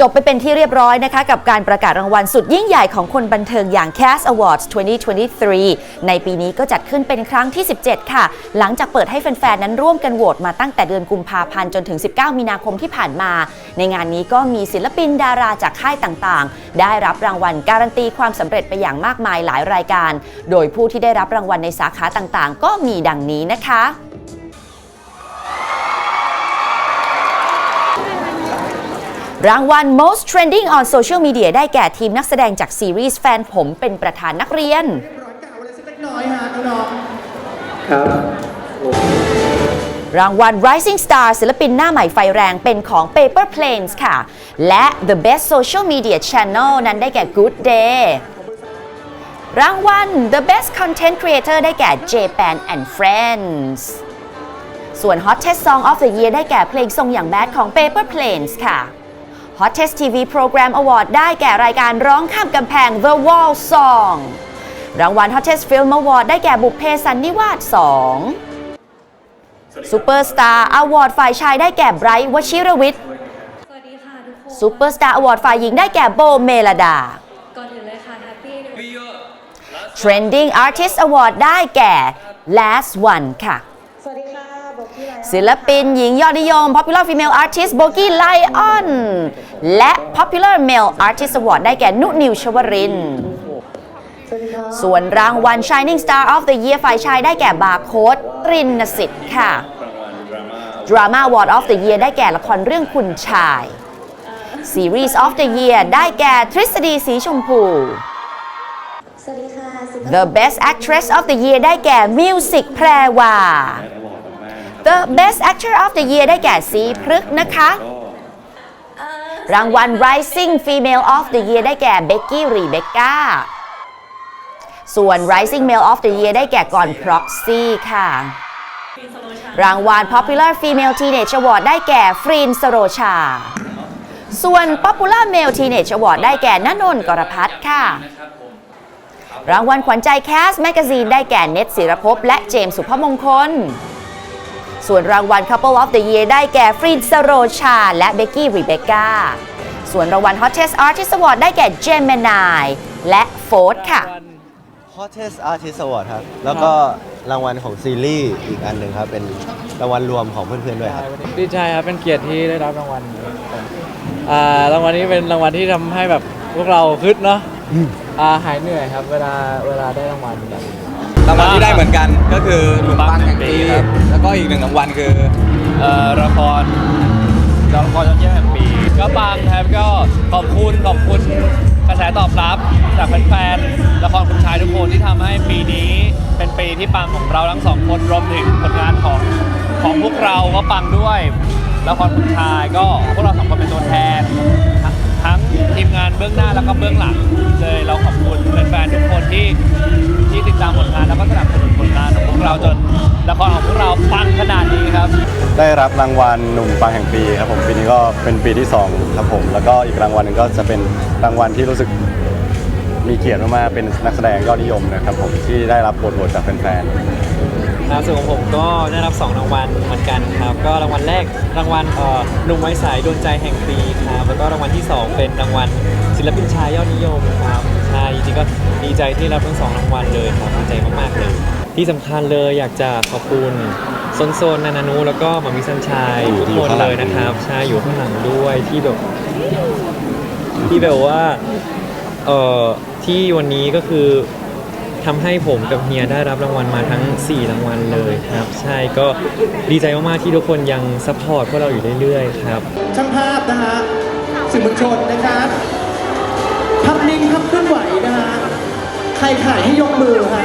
จบไปเป็นที่เรียบร้อยนะคะ กับการประกาศรางวัลสุดยิ่งใหญ่ของคนบันเทิงอย่าง Cas Awards 2023 ในปีนี้ก็จัดขึ้นเป็นครั้งที่ 17 ค่ะ หลังจากเปิดให้แฟน ๆ นั้นร่วมกันโหวตมาตั้งแต่เดือนกุมภาพันธ์จนถึง 19 มีนาคมที่ผ่านมา ในงานนี้ก็มีศิลปินดาราจากค่ายต่างๆ ได้รับรางวัลการันตีความสำเร็จไปอย่างมากมายหลายรายการ โดยผู้ที่ได้รับรางวัลในสาขาต่างๆ ก็มีดังนี้นะคะ รางวัล Most Trending on Social Media ได้แก่ทีมนักแสดงจากซีรีส์แฟนผมเป็นประธานนักเรียน ร้อนเก่าอะไรสักเล็กน้อยฮะน้องครับรางวัล Rising Star ศิลปินหน้าใหม่ไฟแรงเป็นของ Paper Planes ค่ะ และ The Best Social Media Channel นั้นได้แก่ Good Day รางวัล The Best Content Creator ได้แก่ Japan and Friends ส่วน Hottest Song of the Year ได้แก่เพลงทรงอย่างแบดของ Paper Planes ค่ะ Hottest TV Program Award ได้แก่รายการร้องข้ามกำแพง The Wall Song รางวัล Hottest Film Award ได้แก่บุพเพสันนิวาส2ซูเปอร์สตาร์อวอร์ดฝ่ายชายได้แก่ไบรท์วชิรวิทย์สวัสดีค่ะทุกคนซูเปอร์สตาร์อวอร์ดฝ่ายหญิงได้แก่โบเมลดาก่อนอื่นเลยค่ะแฮปปี้ Trending Artist Award ได้แก่ Last One ค่ะ ศิลปินหญิงยอดนิยม Popular Female Artist โบกี้ไลออนและ Popular Male Artist Award ได้แก่นุนิวชวรินทร์สวัสดีค่ะส่วนรางวัล Shining Star of the Year ฝ่ายชายได้แก่บาร์โค้ดตรินสิทธิ์ค่ะ Drama Award of the Year ได้แก่ละครเรื่องคุณชาย Series of the Year ได้แก่ทฤษฎีสีชมพูสวัสดีค่ะสิ The Best Actress of the Year ได้แก่ Music แพรวา The Best Actor of the Year ได้แก่สีพฤกษ์นะคะ รางวัล Rising Female of the Year ได้แก่ Becky Rebecca ส่วน Rising Male of the Year ได้แก่ก่อน Proxy ค่ะ รางวัล Popular Female Teenage Award ได้แก่ฟรีนสโรชา ส่วน Popular Male Teenage Award ได้แก่ณนนท์กรพัฒน์ค่ะ รางวัลขวัญใจแคสแมกกาซีนได้แก่เน็ตศิรภพและเจมส์สุภมงคล ส่วนรางวัล Couple of the Year ได้แก่ฟรีนสโรชา และเบกกี้รีเบคก้าส่วนรางวัล Hottest Artist Award ได้แก่เจมินายและโฟร์ค่ะ Hottest Artist Award ครับ แล้วก็รางวัลของซีรีส์อีกอันหนึ่งครับ เป็นรางวัลรวมของเพื่อนๆด้วยครับดีใจครับ เป็นเกียรติที่ได้รับรางวัลนี้ครับอ่ารางวัลนี้เป็นรางวัลที่ทำให้แบบพวกเราคึดเนาะอ่าหายเหนื่อยครับ เวลาเวลาได้รางวัลแบบ รางวัลที่ได้เหมือนกันก็คือหนุ่มปังแห่งปีครับแล้วก็อีกหนึ่งรางวัลคือเอ่อละครละครยอดเยี่ยมแห่งปีก็ปังครับก็ขอบคุณขอบคุณกระแสตอบรับจากแฟนๆละครคุณชายทุกคนที่ทำให้ปีนี้เป็นปีที่ปังของเราทั้งสองคนรวมถึงผลงานของของพวกเราก็ปังด้วยละครคุณชายก็พวกเราสองคนเป็นตัวแทน ทั้งทั้งทีมงานเบื้องหน้าแล้วก็เบื้องหลังเลยเราขอบคุณแฟนๆทุกคนที่ที่ ได้รับรางวัลหนุ่มปังแห่งปีครับผมปีนี้ก็เป็นปีที่2ครับผมแล้วก็อีกรางวัลหนึงก็จะเป็นรางวัลที่รู้สึกมีเกียรติมากๆเป็นนักแสดงยอดนิยมนะครับผมที่ได้รับบทโหวตจากแฟนครับส่วนของผมก็ได้รับ 2 รางวัลเหมือนกันครับ ก็รางวัลแรกรางวัลเอ่อหนุ่มไว้สายดวงใจแห่งปีครับ แล้วก็รางวัลที่ 2 เป็นรางวัลศิลปินชายยอดนิยมครับใช่จริงๆก็ดีใจที่รับทั้งสองรางวัลเลยครับดีใจมากๆเลย ที่สำคัญเลยอยากจะขอบคุณ โซนโซนนานานุแล้วก็หมามิสันชัยทุกคนเลยนะครับใช่อยู่ข้างหลังด้วยที่แบบที่แบบว่าเอ่อที่วันนี้ก็คือทำให้ผมกับเฮียได้รับรางวัลมาทั้ง 4 รางวัลเลยครับ ใช่ก็ดีใจมาก ๆ ที่ทุกคนยังซัพพอร์ตพวกเราอยู่เรื่อย ๆ ครับๆช่างภาพนะฮะสื่อมวลชนนะครับภาพนิ่งภาพเคลื่อนไหวนะฮะใครถ่ายให้ยกมือฮะ